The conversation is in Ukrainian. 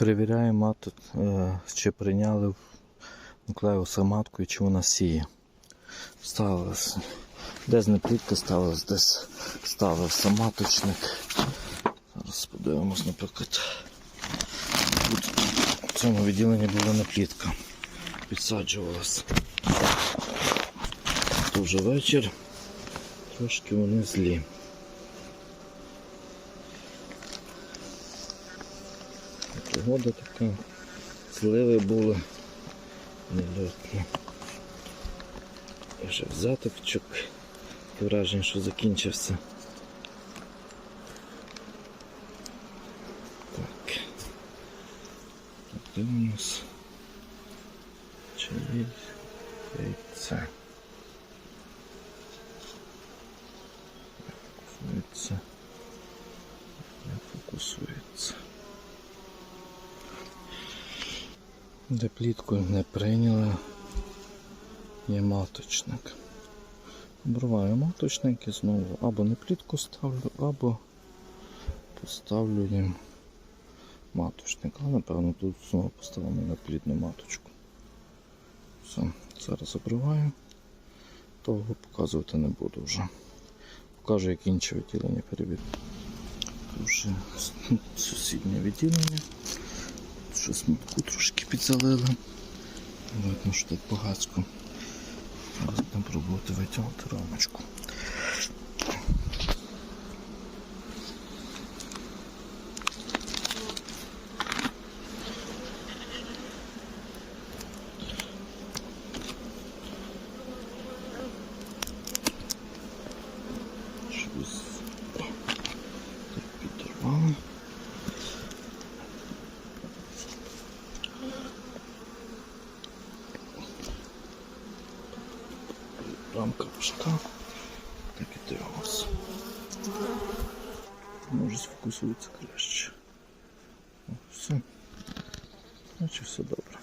Перевіряємо, е, чи прийняли нуклеуса матку і чи вона сіє. Ставилась. Десь не плітка ставилась, десь ставився маточник. Зараз подивимось, наприклад. Тут в цьому відділенні була не плітка. Підсаджувалась. То вже вечір. Трошки вони злі. Погода така. Зливи були. Нельотно. І вже затопчик. Таке враження, що закінчився. Так. Де у нас? Чи є. Не фокусується. Де плітку не прийняли, є маточник. Обриваю маточник і знову або не плітку ставлю, або поставлю їм маточник. Але напевно тут знову поставимо на плідну маточку. Все, зараз обриваю. Того показувати не буду вже. Покажу, як інші відділення перевірю. Тут вже сусіднє відділення. Щось смутку трошки підзалили. Видно, що тут багацько. Зараз будемо пробувати витягнути рамочку. Щось так підірвало. рамка пішка. Так і дивимося. Може сфокусується краще. О, все. Значить все добре.